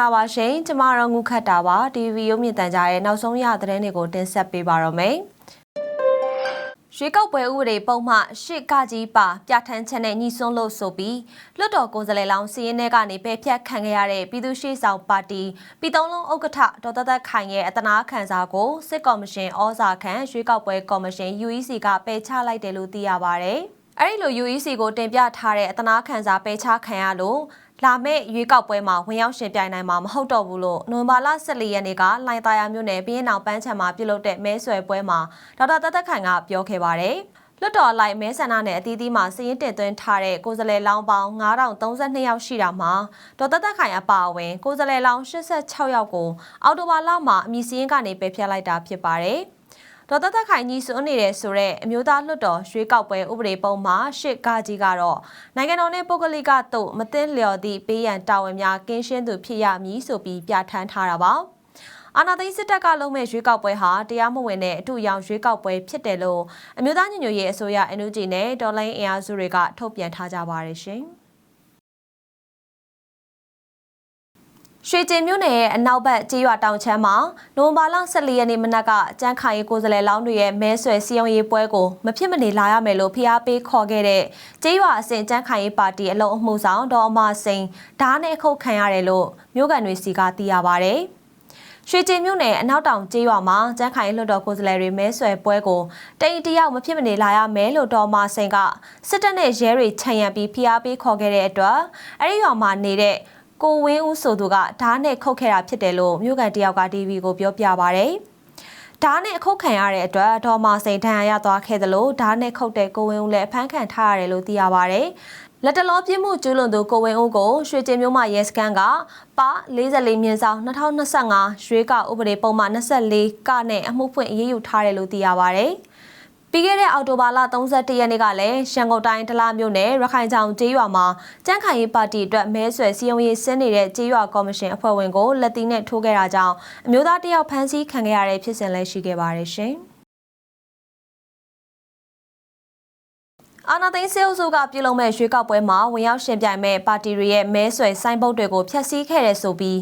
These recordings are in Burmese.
္ဂလာပါရှင်ကျမတို့ငုခတ်တာပါ TV ရုပ်မြင်သံကြားရဲ့နောက်ဆုံးရသတင်းတွေကိုတင်ဆက်ပေးပါတော့မယ်ရွေးကောက်ပွဲဥပဒေပုံမှရှစ်ကကြီးပါပြဋ္ဌာန်းချက်နဲ့ညီစွန်းလို့ဆိုပြီးလွတ်တော်ကိုယ်စားလှယ်လောင်းစီရင်တဲ့ကနေပယ်ဖျက်ခံခဲ့ရတဲ့ပြည်သူ့ရှိဆောင်ပါတီပြည်သုံးလုံးဥက္ကဋ္ဌဒေါ်သက်သက်ခိုင်ရဲ့အတနာခံစာကိုစစ်ကော်မရှင်ဩဇာခံရွေးကောက်ပွဲကော်မရှင် UEC ကပယ်ချလိုက်တယ်လို့သိရပါဗျ။အဲဒီလို UEC ကိုတင်ပြထားတဲ့အတနာခံစာပယ်ချခံရလို့ လာမယ့်ရွေးကောက်ပွဲမှာဝင်ရောက်ရှင်ပြိုင်နိုင်မှာမဟုတ်တော့ဘူးလို့နိုဝင်ဘာလ14ရက်နေ့ကလိုင်သာယာမြို့နယ်ပြည်ရင်အောင်ပန်းချံမှာပြုလုပ်တဲ့မဲဆွယ်ပွဲမှာဒေါက်တာသက်သက်ခိုင်ကပြောခဲ့ပါတယ်။လွတ်တော်လိုက်မဲဆန္ဒနဲ့အသီးသီးမှာစည်ရင်တင်သွင်းထားတဲ့ကိုယ်စားလှယ်လောင်းပေါင်း9032ယောက်ရှိတာမှာဒေါက်တာသက်ခိုင်အပါအဝင်ကိုယ်စားလှယ်လောင်း86ယောက်ကိုအော်တိုဘာလမှာအမည်စည်းရင်ကနေပယ်ဖျက်လိုက်တာဖြစ်ပါတယ်။ ဒေါ်သက်သက်ခိုင်ကြီးစွန်းနေတဲ့ဆိုတဲ့အမျိုးသားလွှတ်တော်ရွေးကောက်ပွဲဥပဒေပုံမှာရှစ်ကားကြီးကတော့နိုင်ငံတော်နဲ့ပုဂ္ဂလိကတို့မသိလျော်သည့်ပေးရန်တာဝန်များကင်းရှင်းသူဖြစ်ရမည်ဆိုပြီးပြဋ္ဌာန်းထားတာပါအာနာသိန်းစစ်တပ်ကလုံးမဲ့ရွေးကောက်ပွဲဟာတရားမဝင်တဲ့အထူရောင်ရွေးကောက်ပွဲဖြစ်တယ်လို့အမျိုးသားညီညွတ်ရေးအစိုးရ NUG နဲ့ဒေါ်လိုင်းအင်အားစုတွေကထုတ်ပြန်ထားကြပါတယ်ရှင်။ ရွှေကျင်မြို့နယ်ရဲ့အနောက်ဘက်ကြေးရွာတောင်ချမ်းမှာနိုဝင်ဘာလ14ရက်နေ့မနက်ကကြမ်းခိုင်ကိုယ်စားလှယ်လောင်းတွေရဲ့မဲဆွယ်စီယုံရေးပွဲကိုမဖြစ်မနေလာရမယ်လို့ဖိအားပေးခေါ်ခဲ့တဲ့ကြေးရွာအစဉ်ကြမ်းခိုင်ပါတီအလုံးအမှုဆောင်ဒေါ်အမစိန်ဓာတ်နဲ့ခုတ်ခံရတယ်လို့မြို့ကန်တွေစီကသိရပါဗျ။ရွှေကျင်မြို့နယ်အနောက်တောင်ကျေးရွာမှာကျန်းခိုင်လွှတ်တော်ကိုယ်စားလှယ်တွေမဲဆွယ်ပွဲကိုတိန်တယောက်မဖြစ်မနေလာရမယ်လို့ဒေါ်မာစိန်ကစစ်တပ်နဲ့ရဲတွေခြံရံပြီးဖိအားပေးခေါ်ခဲ့တဲ့အတွက်အဲဒီရွာမှာနေတဲ့ ကိုဝင်းဦးဆိုသူကဓာတ်နဲ့ခုတ်ခဲ့တာဖြစ်တယ်လို့မြို့ကန်တယောက်က TV ကိုပြောပြပါဗျ။ဓာတ်နဲ့အခုတ်ခံရတဲ့အတွက်ဒေါ်မာစိန်ထံရရသွားခဲ့သလိုဓာတ်နဲ့ခုတ်တဲ့ကိုဝင်းဦးလည်းအဖမ်းခံထားရတယ်လို့သိရပါဗျ။လက်တလောပြစ်မှုကျူးလွန်သူကိုဝင်းဦးကိုရွှေကျင်မြို့မှာရဲစခန်းကပါ44မြင်းဆောင်2025ရွေးကဥပဒေပုံမှန်24ကနဲ့အမှုဖွင့်အရေးယူထားတယ်လို့သိရပါဗျ။ ပြီးခဲ့တဲ့အောက်တိုဘာလ31ရက်နေ့ကလည်းရှန်ကုန်တိုင်းဒလမြို့နယ်ရခိုင်ချောင်ကျေးရွာမှာကြန့်ခိုင်ရေးပါတီအတွက်မဲဆွယ်စည်းရုံးရေးဆင်းနေတဲ့ကျေးရွာကော်မရှင်အဖွဲ့ဝင်ကိုလက်သီးနဲ့ထိုးခဲ့တာကြောင့်အမျိုးသားတယောက်ဖမ်းဆီးခံခဲ့ရတဲ့ဖြစ်စဉ်လည်းရှိခဲ့ပါတယ်ရှင်။အာနာသိန်းစေအုပ်စုကပြုလုပ်မဲ့ရွေးကောက်ပွဲမှာဝင်ရောက်ရှင်ပြိုင်မဲ့ပါတီတွေရဲ့မဲဆွယ်စိုင်းပုတ်တွေကိုဖျက်ဆီးခဲ့တဲ့ဆိုပြီး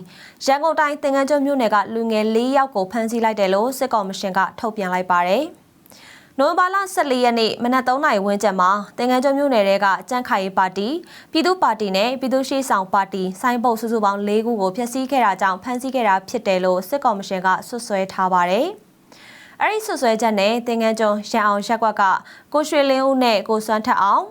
ရန်ကုန်တိုင်းသင်္ကန်းကျွန်းမြို့နယ်ကလူငယ်၄ယောက်ကိုဖမ်းဆီးလိုက်တယ်လို့စစ်ကောင်မရှင်ကထုတ်ပြန်လိုက်ပါတယ်။ နိုဝင်ဘာလ14ရက်နေ့မနက်3နာရီဝန်းကျင်မှာတင်ငန်းကျွန်းမြို့နယ်ကကြန့်ခိုင်ပါတီပြည်သူ့ပါတီနဲ့ပြည်သူ့ရှိဆောင်ပါတီစိုင်းပုတ်စုစုပေါင်း၄ခုကိုဖျက်ဆီးခဲ့တာကြောင့်ဖမ်းဆီးခဲ့တာဖြစ်တယ်လို့စစ်ကော်မရှင်ကဆွဆွဲထားပါတယ်။အဲဒီဆွဆွဲချက်နဲ့တင်ငန်းကျွန်းရန်အောင်ရက်ကွက်ကကိုရွှေလင်းဦးနဲ့ကိုစွမ်းထက်အောင်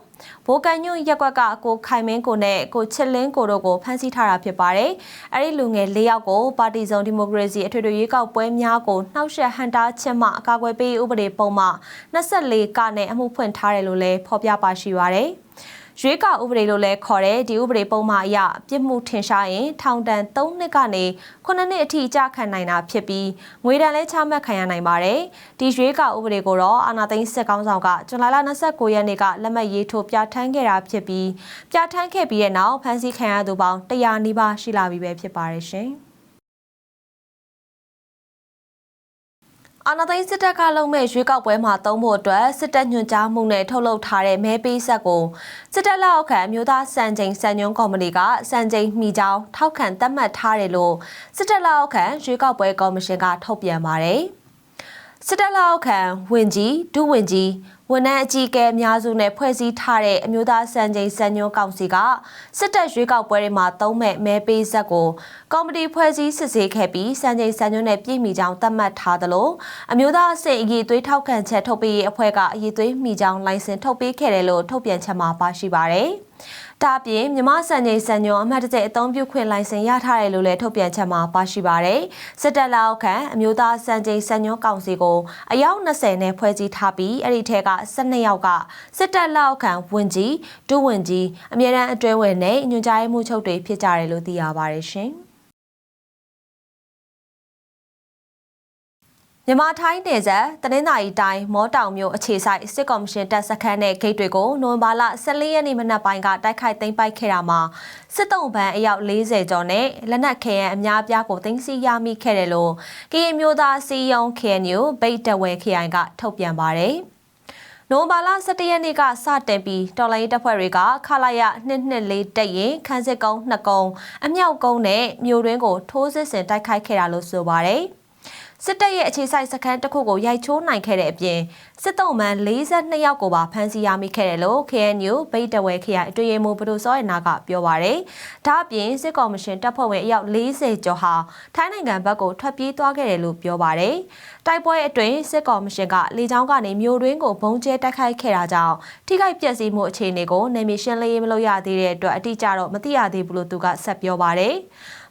ဘိုးကန်ညွန့်ရက်ကွက်ကကိုခိုင်မင်းကိုနဲ့ကိုချစ်လင်းကိုတို့ကိုဖမ်းဆီးထားတာဖြစ်ပါတယ်။အဲဒီလူငယ်၄ယောက်ကိုပါတီစုံဒီမိုကရေစီအထွေထွေရွေးကောက်ပွဲများကိုနှောက်ယှက်ဟန်တာချက်မှအကာအကွယ်ပေးဥပဒေပုံမှ24ကနဲ့အမှုဖွင့်ထားတယ်လို့လည်းဖော်ပြပါရှိပါတယ်။ ရွေးကောက်ဥပဒေလို့လည်းခေါ်တဲ့ဒီဥပဒေပုံမှန်အရပြစ်မှုထင်ရှားရင် ထောင်ဒဏ်3နှစ်ကနေ9နှစ်အထိကြာခံနိုင်တာဖြစ်ပြီးငွေဒဏ်လည်းချမှတ်ခံရနိုင်ပါတယ်။ဒီရွေးကောက်ဥပဒေကိုတော့အာဏာသိမ်းစစ်ကောင်ဆောင်ကဇွန်လ29ရက်နေ့ကလက်မှတ်ရေးထိုးပြဋ္ဌာန်းခဲ့တာဖြစ်ပြီးပြဋ္ဌာန်းခဲ့ပြီးတဲ့နောက်ဖမ်းဆီးခံရသူပေါင်း100နီးပါးရှိလာပြီပဲဖြစ်ပါတယ်ရှင်။ အာဏာသိမ်းစစ်တပ်ကလုပ်မဲ့ရွေးကောက်ပွဲမှာသုံးဖို့အတွက်စစ်တပ်ညွှန်ကြားမှုနဲ့ထုတ်လုပ်ထားတဲ့မဲပေးဆက်ကိုစစ်တပ်လက်အောက်ခံမျိုးသားစံချိန်စံညွှန်းကော်မတီကစံချိန်မိကြောင်းထောက်ခံသတ်မှတ်ထားတယ်လို့စစ်တပ်လက်အောက်ခံရွေးကောက်ပွဲကော်မရှင်ကထုတ်ပြန်ပါတယ်။ စစ်တပ်လက်အောက်ခံဝင်ကြီးဒုဝင်ကြီးဝန်ထမ်းအကြီးအကဲအများစုနဲ့ဖွဲ့စည်းထားတဲ့အမျိုးသားစံချိန်စံညွှန်းကောင်စီကစစ်တပ်ရွေးကောက်ပွဲတွေမှာသုံးမဲ့မဲပေးဆက်ကိုကော်မတီဖွဲ့စည်းစစ်ဆေးခဲ့ပြီးစံချိန်စံညွှန်းနဲ့ပြည်မိကြောင်းသတ်မှတ်ထားသလိုအမျိုးသားအဆင့်အရေးသွေးထောက်ခံချက်ထုတ်ပေးရေးအဖွဲ့ကအရေးသွေးမိကြောင်းလိုင်စင်ထုတ်ပေးခဲ့တယ်လို့ထုတ်ပြန်ချက်မှာပါရှိပါတယ်။ ဒါအပြင်မြမစံချိန်စံညွန်အမှတ်တကျအသုံးပြုခွင့်လိုင်စင်ရထားတယ်လို့လည်းထုတ်ပြန်ချက်မှာပါရှိပါတယ်။စစ်တပ်လက်အောက်ခံအမျိုးသားစံချိန်စံညွန်ကောင်စီကိုအယောက်20နဲ့ဖွဲ့စည်းထားပြီးအဲ့ဒီထဲက12ယောက်ကစစ်တပ်လက်အောက်ခံဝန်ကြီးဒုဝန်ကြီးအမြဲတမ်းအတွဲဝင်နဲ့ညွှန်ကြားရေးမှူးချုပ်တွေဖြစ်ကြတယ်လို့သိရပါတယ်ရှင်။ မြန်မာထိုင်းနယ်စပ်တနင်္သာရီတိုင်းမောတောင်မြို့အခြေဆိုင်စစ်ကော်မရှင်တပ်စခန်းနဲ့ဂိတ်တွေကိုနိုဝင်ဘာလ14ရက်နေ့မနက်ပိုင်းကတိုက်ခိုက်သိမ်းပိုက်ခဲ့တာမှာစစ်တုံးပန်းအယောက်40ကျော်နဲ့လက်နက်ခဲယံအများပြားကိုသိမ်းဆည်းရမိခဲ့တယ်လို့ကရင်မျိုးသားစီယုံ KNU ဗိတ်တဝဲခရိုင်ကထုတ်ပြန်ပါတယ်။နနိုဝင်ဘာလ17ရက်နေ့ကစတင်ပြီးတော်လိုင်းတပ်ဖွဲ့တွေကခလာရ224တက်ရင်ခန်းစစ်ကုန်း2ကုန်းအမြောက်ကုန်းနဲ့မြို့တွင်းကိုထိုးစစ်ဆင်တိုက်ခိုက်ခဲ့တာလို့ဆိုပါတယ်။ စစ်တပ်ရဲ့အခြေစိုက်စခန်းတစ်ခုကိုရိုက်ချိုးနိုင်ခဲ့တဲ့အပြင်စစ်တုံးမှန်42ယောက်ကိုပါဖမ်းဆီးရမိခဲ့တယ်လို့ KNU ဗိတ်တဝဲခရိုင်အတွင်းမှုဘဒိုစောရနာကပြောပါရယ်။ဒါအပြင်စစ်ကော်မရှင်တပ်ဖွဲ့ဝင်အယောက်40ကျော်ဟာထိုင်းနိုင်ငံဘက်ကိုထွက်ပြေးသွားခဲ့တယ်လို့ပြောပါရယ်။တိုက်ပွဲအတွင်းစစ်ကော်မရှင်ကလေကြောင်းကနေမြို့တွင်းကိုဘုံကျဲတိုက်ခိုက်ခဲ့တာကြောင့်ထိခိုက်ပျက်စီးမှုအခြေအနေကိုနေမီရှင်းလင်းရေးမလုပ်ရသေးတဲ့အတွက်အတိအကျတော့မသိရသေးဘူးလို့သူကဆက်ပြောပါရယ်။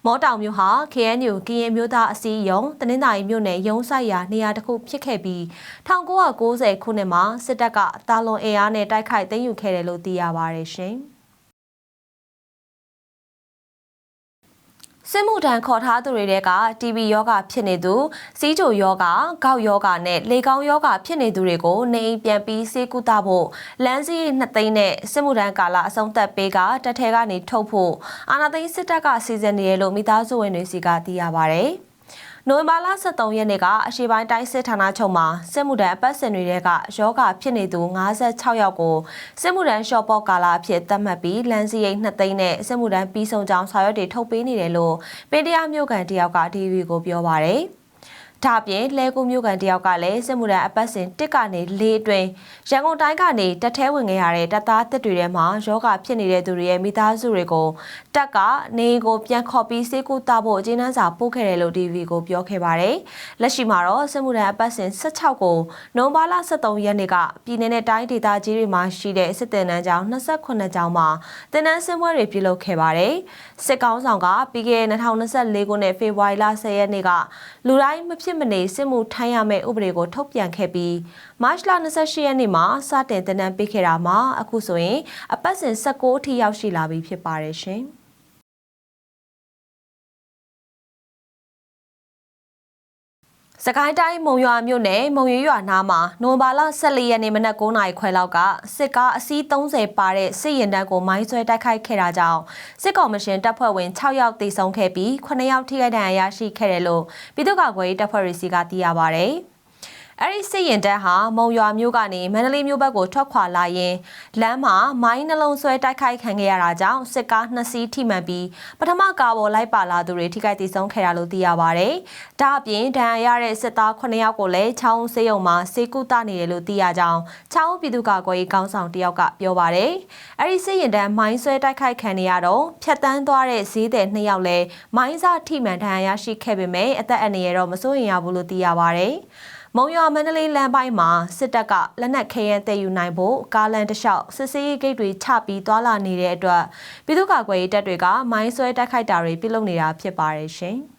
မောတောင်မြို့ဟာ KNU ကရင်မျိုးသားအစည်းအရုံးတနင်္သာရီမြို့နယ်ရုံးဆိုင်ရာနေရာတစ်ခုဖြစ်ခဲ့ပြီး1990ခုနှစ်မှာစစ်တပ်ကတာလွန်အင်အားနဲ့တိုက်ခိုက်သိမ်းယူခဲ့တယ်လို့သိရပါတယ်ရှင်။ စစ်မှုထမ်းခေါ်ထားသူတွေတဲက TB ယောဂဖြစ်နေသူစီးချိုယောဂကောက်ယောဂနဲ့လေကောင်းယောဂဖြစ်နေသူတွေကိုနေအိမ်ပြန်ပြီးဆေးကုသဖို့လမ်းစီးနှစ်သိန်းနဲ့စစ်မှုထမ်းကာလအဆုံးသက်ပေးကတက်ထဲကနေထုတ်ဖို့အာဏာသိမ်းစစ်တပ်ကစီစဉ်နေရလို့မိသားစုဝင်တွေစီကသိရပါဗျ။ နိုဝင်ဘာလ23ရက်နေ့ကအရှိပိုင်းတိုင်းစစ်ဌာနချုပ်မှာစစ်မှုထမ်းအပတ်စဉ်တွေကယောဂဖြစ်နေသူ56ယောက်ကိုစစ်မှုထမ်းရှော့ပေါ့ကာလာအဖြစ်သတ်မှတ်ပြီးလမ်းစီရိတ်2သိန်းနဲ့စစ်မှုထမ်းပြီးဆုံးကြောင်းစာရွက်တွေထုတ်ပေးနေတယ်လို့ပင်တရားမြို့ကန်တယောက်က DV ကိုပြောပါရယ်။ဒါအပြင်လဲကူမြို့ကန်တယောက်ကလည်းစစ်မှုထမ်းအပတ်စဉ်တစ်ကနေ၄အတွင်းရန်ကုန်တိုင်းကနေတက်ထဲဝင်ခဲ့ရတဲ့တပ်သားတစ်တွေထဲမှာယောဂဖြစ်နေတဲ့သူတွေရဲ့မိသားစုတွေကို တက်ကနေကိုပြန်ခေါ်ပြီးစေကူတာဖို့အကျဉ်းနှန်းစာပို့ခဲ့တယ်လို့ DV ကိုပြောခဲ့ပါတယ်။လက်ရှိမှာတော့စစ်မှုထမ်းအပတ်စဉ်16ကိုနိုဝင်ဘာလ23ရက်နေ့ကပြည်내နဲ့တိုင်းဒေသကြီးတွေမှာရှိတဲ့စစ်တင်နန်းကျောင်း28ကျောင်းမှာတင်နန်းစင်ပွဲတွေပြုလုပ်ခဲ့ပါတယ်။စစ်ကောင်းဆောင်ကပြီးခဲ့တဲ့2024ခုနှစ်ဖေဖော်ဝါရီလ10ရက်နေ့ကလူတိုင်းမဖြစ်မနေစစ်မှုထမ်းရမယ့်ဥပဒေကိုထုတ်ပြန်ခဲ့ပြီးမတ်လ28ရက်နေ့မှာစတင်တင်နန်းပေးခဲ့တာမှာအခုဆိုရင်အပတ်စဉ်16အထိရောက်ရှိလာပြီဖြစ်ပါတယ်ရှင်။ စကိုင်းတိုင်းမုံရွာမြို့နယ်မုံရွရွာနားမှာနိုဝင်ဘာလ14ရက်နေ့မနက်9:00နာရီခွဲလောက်ကစစ်ကားအစီး30ပါတဲ့စစ်ရင်တန်းကိုမိုင်းဆွဲတိုက်ခိုက်ခဲ့တာကြောင့်စစ်ကော်မရှင်တပ်ဖွဲ့ဝင်6ယောက်သေဆုံးခဲ့ပြီး9ယောက်ထိခိုက်ဒဏ်ရာရရှိခဲ့တယ်လို့ပြည်သူ့ကာကွယ်ရေးတပ်ဖွဲ့တွေစီကသိရပါဗျ။ အဲ့ဒီစစ်ရင်တပ်ဟာမုံရွာမြို့ကနေမန္တလေးမြို့ဘက်ကိုထွက်ခွာလာရင်လမ်းမှာမိုင်းနှလုံးဆွဲတိုက်ခိုက်ခံခဲ့ရတာကြောင့်စစ်ကားနှစ်စီးထိမှန်ပြီးပထမကားပေါ်လိုက်ပါလာသူတွေထိခိုက်ဒေဆုံးခဲ့တာလို့သိရပါဗျ။ဒါအပြင်ဒဏ်ရာရတဲ့စစ်သား9ယောက်ကိုလည်းချောင်းစေးရုံမှာစေကုသနေတယ်လို့သိရကြောင်းချောင်းပြည်သူ့ကာကွယ်ရေးကောင်းဆောင်တယောက်ကပြောပါဗျ။အဲ့ဒီစစ်ရင်တပ်မိုင်းဆွဲတိုက်ခိုက်ခံနေရတော့ဖြတ်တန်းသွားတဲ့ဈေးတဲ့2ယောက်လည်းမိုင်းစားထိမှန်ဒဏ်ရာရရှိခဲ့ပေမဲ့အသက်အန္တရာယ်တော့မစိုးရင်ရဘူးလို့သိရပါဗျ။ မုံရွာမန္တလေးလမ်းပိုင်းမှာစစ်တပ်ကလက်နက်ခဲယမ်းတည်ယူနိုင်ဖို့ကားလန်တစ်လျှောက်စစ်စေးဂိတ်တွေချပြီးသွာလာနေတဲ့အတွက်ပြည်သူ့ကာကွယ်ရေးတပ်တွေကမိုင်းဆွဲတိုက်ခိုက်တာတွေပြုလုပ်နေတာဖြစ်ပါတယ်ရှင်။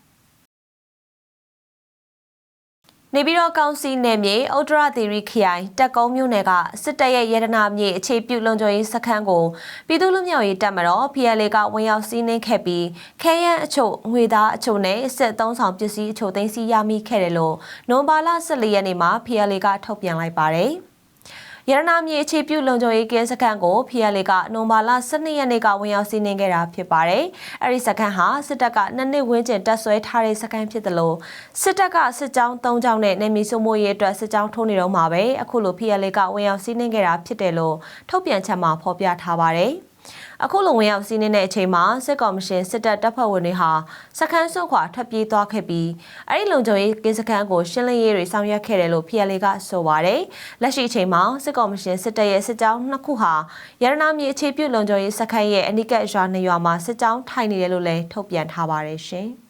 နေပြည်တော်ကောင်စီနယ်မြေဥတရသီရိခရိုင်တက်ကုန်းမြို့နယ်ကစစ်တပ်ရဲ့ရတနာမြေအခြေပြုလုံခြုံရေးစခန်းကိုပြည်သူ့လူမျိုးရေးတပ်မတော် PLA ကဝင်ရောက်စီးနင်းခဲ့ပြီးခဲယမ်းအချို့ငွေသားအချို့နဲ့စစ်သုံးဆောင်ပစ္စည်းအချို့သိမ်းဆည်းရမိခဲ့တယ်လို့နွန်ဘာလ14ရက်နေ့မှာ PLA ကထုတ်ပြန်လိုက်ပါတယ်။ ရတနာမြေအခြေပြုလုံခြုံရေးကင်းစခန်းကို PLA ကနိုမာလာ12ရက်နေ့ကဝင်ရောက်စီးနင်းခဲ့တာဖြစ်ပါတယ်။အဲဒီစခန်းဟာစစ်တပ်ကနှစ်နှစ်ဝန်းကျင်တပ်ဆွဲထားတဲ့စခန်းဖြစ်တယ်လို့စစ်တပ်ကစစ်ကြောင်း၃ကြောင်းနဲ့နေမီစုမိုးရေးအတွက်စစ်ကြောင်းထိုးနေတော့မှာပဲအခုလို PLA ကဝင်ရောက်စီးနင်းခဲ့တာဖြစ်တယ်လို့ထုတ်ပြန်ချက်မှာဖော်ပြထားပါတယ်။ အခုလိုဝင်ရောက်စီးနင်းတဲ့အချိန်မှာစစ်ကော်မရှင်စစ်တပ်တပ်ဖွဲ့ဝင်တွေဟာစခန်းစွန့်ခွာထွက်ပြေးသွားခဲ့ပြီးအဲ့ဒီလုံခြုံရေးကင်းစခန်းကိုရှင်းလင်းရေးတွေဆောင်ရွက်ခဲ့တယ်လို့ PLA ကဆိုပါတယ်။လက်ရှိအချိန်မှာစစ်ကော်မရှင်စစ်တပ်ရဲ့စစ်ကြောင်းနှစ်ခုဟာရတနာမြေအခြေပြုလုံခြုံရေးစခန်းရဲ့အနိကရွာနေရွာမှာစစ်ကြောင်းထိုင်နေတယ်လို့လည်းထုတ်ပြန်ထားပါတယ်ရှင်။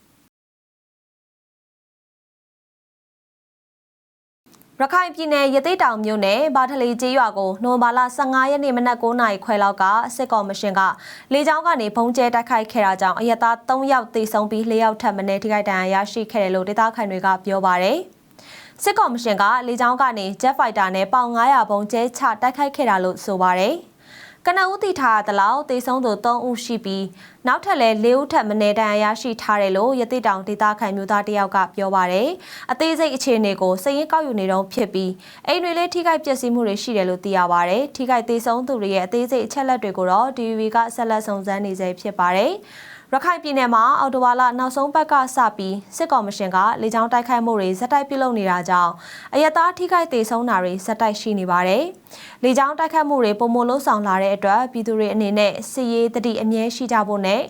ရခိုင်ပြည်နယ်ရသေးတောင်မြို့နယ်ဘာထလီကျေးရွာကိုနိုဝင်ဘာလ15ရက်နေ့မနက်9:00နာရီခွဲလောက်ကစစ်ကောင်မရှင်ကလေကြောင်းကနေဘုံကျဲတိုက်ခိုက်ခဲ့တာကြောင့်အရသား3ယောက်သေဆုံးပြီး4ယောက်ထပ်မံထိခိုက်ဒဏ်ရာရရှိခဲ့တယ်လို့ဒေသခံတွေကပြောပါရယ်စစ်ကောင်မရှင်ကလေကြောင်းကနေ Jet Fighter နဲ့ပေါင်900ဘုံကျဲချတိုက်ခိုက်ခဲ့တာလို့ဆိုပါရယ်။ ကနဦးတည်ထားသလောက်တေဆုံးသူ3ဦးရှိပြီးနောက်ထပ်လည်း4ဦးထပ်မနေတန်ရရှိထားတယ်လို့ရတိတောင်ဒေသခံမျိုးသားတယောက်ကပြောပါတယ်။အသေးစိတ်အခြေအနေကိုစည်ရင်ကောက်ယူနေတော့ဖြစ်ပြီးအိမ်တွေလည်းထိခိုက်ပျက်စီးမှုတွေရှိတယ်လို့သိရပါတယ်။ထိခိုက်သေးဆုံးသူတွေရဲ့အသေးစိတ်အချက်လက်တွေကိုတော့ DVB ကဆက်လက်စုံစမ်းနေစေဖြစ်ပါတယ်။ ရခိုင်ပြည်နယ်မှာအော်တိုဝါလာနောက်ဆုံးပတ်ကစပြီးစစ်ကောင်မရှင်ကလေကြောင်းတိုက်ခိုက်မှုတွေဇက်တိုက်ပြုလုပ်နေတာကြောင့်အယက်သားထိခိုက်ဒေဆုံးတာတွေဇက်တိုက်ရှိနေပါတယ်။လေကြောင်းတိုက်ခိုက်မှုတွေပုံမလို့ဆောင်လာတဲ့အတွက်ပြည်သူတွေအနေနဲ့စစ်ရေးတတိအမြဲရှိကြဖို့နဲ့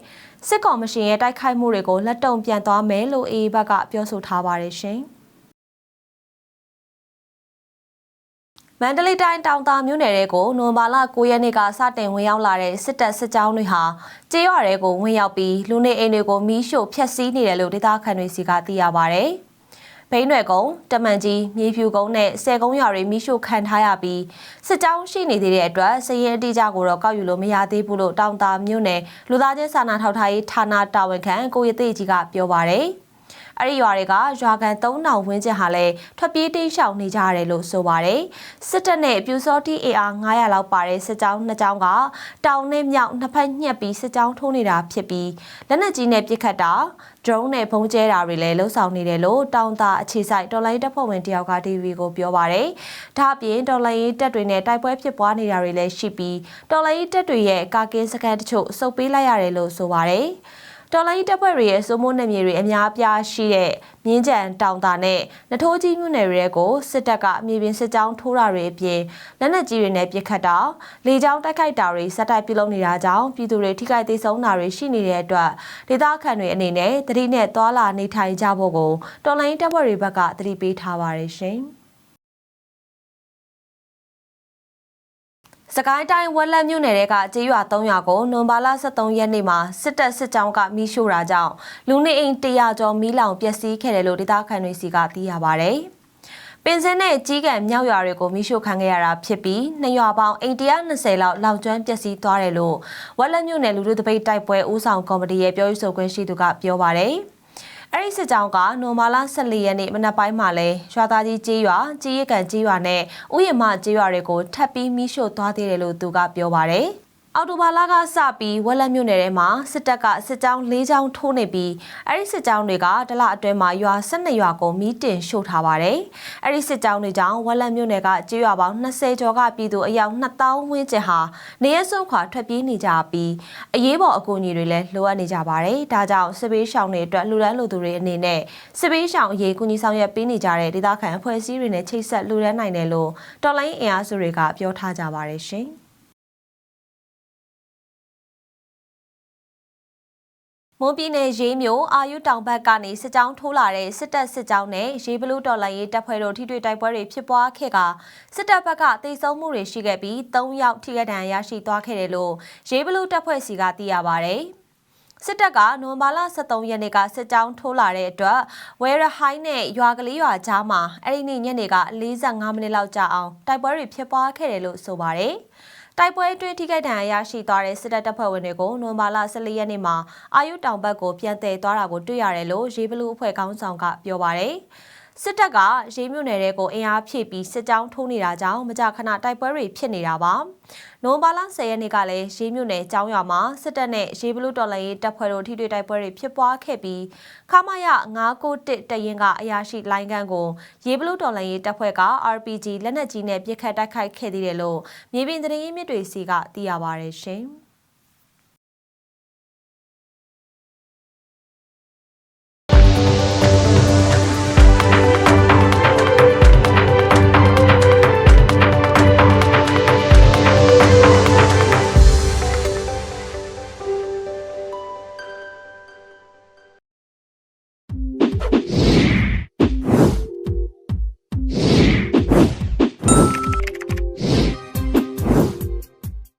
စစ်ကောင်မရှင်ရဲ့တိုက်ခိုက်မှုတွေကိုလက်တုံပြန်သွားမယ်လို့အေးဘက်ကပြောဆိုထားပါတယ်ရှင်။ မန္တလေးတိုင်းတောင်တာမြို့နယ်တွေကိုနိုဝင်ဘာလ9ရက်နေ့ကစတင်ဝင်ရောက်လာတဲ့စစ်တပ်စစ်ကြောင်းတွေဟာကျေးရွာတွေကိုဝင်ရောက်ပြီးလူနေအိမ်တွေကိုမီးရှို့ဖျက်ဆီးနေတယ်လို့ဒေသခံတွေစီကသိရပါဗျ။ဘိန်းရွယ်ကုန်းတမန်ကြီးမြေဖြူကုန်းနဲ့ဆယ်ကုန်းရွာတွေမိရှို့ခံထားရပြီးစစ်ကြောင်းရှိနေသေးတဲ့အတွက်စည်ရင်အတိအကျကိုတော့ကောက်ယူလို့မရသေးဘူးလို့တောင်တာမြို့နယ်လူသားချင်းစာနာထောက်ထားရေးဌာနတာဝန်ခံကိုရသေးကြီးကပြောပါရယ်။ အဲ့ဒီရွာတွေကရွာကန်3000ဝန်းကျင်ဟာလည်းထွက်ပြေးတိမ်းရှောင်နေကြရတယ်လို့ဆိုပါတယ်စစ်တပ်နဲ့ပြူစောတိ AR 900လောက်ပါတဲ့စစ်ကြောင်းနှစ်ကြောင်းကတောင်နဲ့မြောက်နှစ်ဖက်ညှက်ပြီးစစ်ကြောင်းထိုးနေတာဖြစ်ပြီးလက်နက်ကြီးနဲ့ပစ်ခတ်တာ drone နဲ့ပုံကျဲတာတွေလည်းလှုပ်ဆောင်နေတယ်လို့တောင်တာအခြေဆိုင်တော်လိုင်းတပ်ဖွဲ့ဝင်တယောက်က TV ကိုပြောပါတယ်။ဒါ့အပြင်တော်လိုင်းတပ်တွေနဲ့တိုက်ပွဲဖြစ်ပွားနေတာတွေလည်းရှိပြီးတော်လိုင်းတပ်တွေရဲ့ကာကင်းစကန်တချို့စုပ်ပေးလိုက်ရတယ်လို့ဆိုပါတယ်။ တော်လိုင်းတပ်ဖွဲ့တွေရဲ့စိုးမိုးနယ်မြေတွေအများပြားရှိတဲ့မြင်းကြံတောင်တာနဲ့နထိုးကြီးမြို့နယ်တွေကိုစစ်တပ်ကအမြေပြင်စစ်ကြောင်းထိုးတာတွေအပြင်လက်နက်ကြီးတွေနဲ့ပစ်ခတ်တာလေကြောင်းတိုက်ခိုက်တာတွေစက်တိုက်ပြုလုပ်နေတာကြောင့်ပြည်သူတွေထိခိုက်သေးဆုံးတာတွေရှိနေတဲ့အတွက်ဒေသခံတွေအနေနဲ့တတိနဲ့သွာလာနေထိုင်ကြဖို့ကိုတော်လိုင်းတပ်ဖွဲ့တွေဘက်ကတတိပေးထားပါတယ်ရှင်။ စကိုင်းတိုင်းဝက်လက်မြို့နယ်ကကြေးရွာ300ရွာကိုနွန်ဘာလ23ရက်နေ့မှာစစ်တပ်စစ်ကြောင်းကမီးရှို့တာကြောင့်လူနေအိမ်100ကျော်မီးလောင်ပျက်စီးခဲ့တယ်လို့ဒေသခံတွေစီကသိရပါဗျ။ပင်စင်းနဲ့ကြီးကံမြောက်ရွာတွေကိုမီးရှို့ခံခဲ့ရတာဖြစ်ပြီးနှစ်ရွာပေါင်းအိမ်120လောက်လောင်ကျွမ်းပျက်စီးသွားတယ်လို့ဝက်လက်မြို့နယ်လူလူတပိတ်တိုက်ပွဲဦးဆောင်ကော်မတီရဲ့ပြောရေးဆိုခွင့်ရှိသူကပြောပါဗျ။ အဲ့ဒီစစ်ကြောင်းကနိုမာလာ14ရက်နေ့မနက်ပိုင်းမှာလဲရွာသားကြီးကြေးရွာကြီးရကန်ကြေးရွာနဲ့ဥယျာမကြေးရွာတွေကိုထပ်ပြီးမိရှို့သွားသေးတယ်လို့သူကပြောပါတယ်။ အော်တိုဘာလကစပြီးဝက်လက်မြို့နယ်ထဲမှာစစ်တပ်ကစစ်ကြောင်း၄ကြောင်းထိုးနေပြီးအဲ့ဒီစစ်ကြောင်းတွေကတလအတွင်းမှာရွာ12ရွာကိုမီးတင်ရှို့ထားပါတယ်။အဲ့ဒီစစ်ကြောင်းတွေကြောင့်ဝက်လက်မြို့နယ်ကကျေးရွာပေါင်း20ကျော်ကပြည်သူအယောက်2000ဝန်းကျင်ဟာနေရစွန့်ခွာထွက်ပြေးနေကြပြီးအရေးပေါ်အကူအညီတွေလည်းလိုအပ်နေကြပါတယ်။ဒါကြောင့်စစ်ဘေးရှောင်တွေအတွက်လူရန်လူသူတွေအနေနဲ့စစ်ဘေးရှောင်အရေးကူညီဆောင်ရွက်ပေးနေကြတဲ့ဒေသခံအဖွဲ့အစည်းတွေနဲ့ချိတ်ဆက်လူရန်နိုင်တယ်လို့တော်လိုင်းအင်အားစုတွေကပြောထားကြပါတယ်ရှင်။ မွန်ပြည်နယ်ရေးမြို့အာယုတောင်ဘက်ကနေစစ်ကြောင်းထိုးလာတဲ့စစ်တပ်စစ်ကြောင်းနဲ့ရေးဘလူးတော်လိုင်းရေးတပ်ဖွဲ့တို့ထိတွေ့တိုက်ပွဲတွေဖြစ်ပွားခဲ့ကစစ်တပ်ဘက်ကတိတ်ဆုံးမှုတွေရှိခဲ့ပြီး၃ယောက်ထိခိုက်ဒဏ်ရာရရှိသွားခဲ့တယ်လို့ရေးဘလူးတပ်ဖွဲ့စီကသိရပါဗျ။စစ်တပ်ကနိုဝင်ဘာလ23ရက်နေ့ကစစ်ကြောင်းထိုးလာတဲ့အတွက်ဝဲရဟိုင်းနဲ့ရွာကလေးရွာကြားမှာအဲ့ဒီနေ့ညနေက45မိနစ်လောက်ကြာအောင်တိုက်ပွဲတွေဖြစ်ပွားခဲ့တယ်လို့ဆိုပါတယ်။ တိုက်ပွဲအတွင်းထိခိုက်ဒဏ်ရာရရှိသွားတဲ့စစ်တပ်တပ်ဖွဲ့ဝင်တွေကိုနိုဝင်ဘာလ14ရက်နေ့မှာအာယုတောင်ဘက်ကိုပြန်သည်သွားတာကိုတွေ့ရတယ်လို့ရေးဘလူးအဖွဲ့ခေါင်းဆောင်ကပြောပါတယ်။ စစ်တပ်ကရေးမြို့နယ်တွေကိုအင်အားဖြည့်ပြီးစစ်ကြောင်းထိုးနေတာကြောင့်မကြာခဏတိုက်ပွဲတွေဖြစ်နေတာပါ။နိုဘာလ10ရက်နေ့ကလည်းရေးမြို့နယ်ကျောင်းရွာမှာစစ်တပ်နဲ့ရေးဘလူးတော်လှန်ရေးတပ်ဖွဲ့တို့ထိတွေ့တိုက်ပွဲတွေဖြစ်ပွားခဲ့ပြီးခမာယ991တရင်ကအရာရှိလိုင်းကန်ကိုရေးဘလူးတော်လှန်ရေးတပ်ဖွဲ့က RPG လက်နက်ကြီးနဲ့ပစ်ခတ်တိုက်ခိုက်ခဲ့သေးတယ်လို့မြေပြင်သတင်းရင်းမြစ်တွေစီကသိရပါဗျရှင်။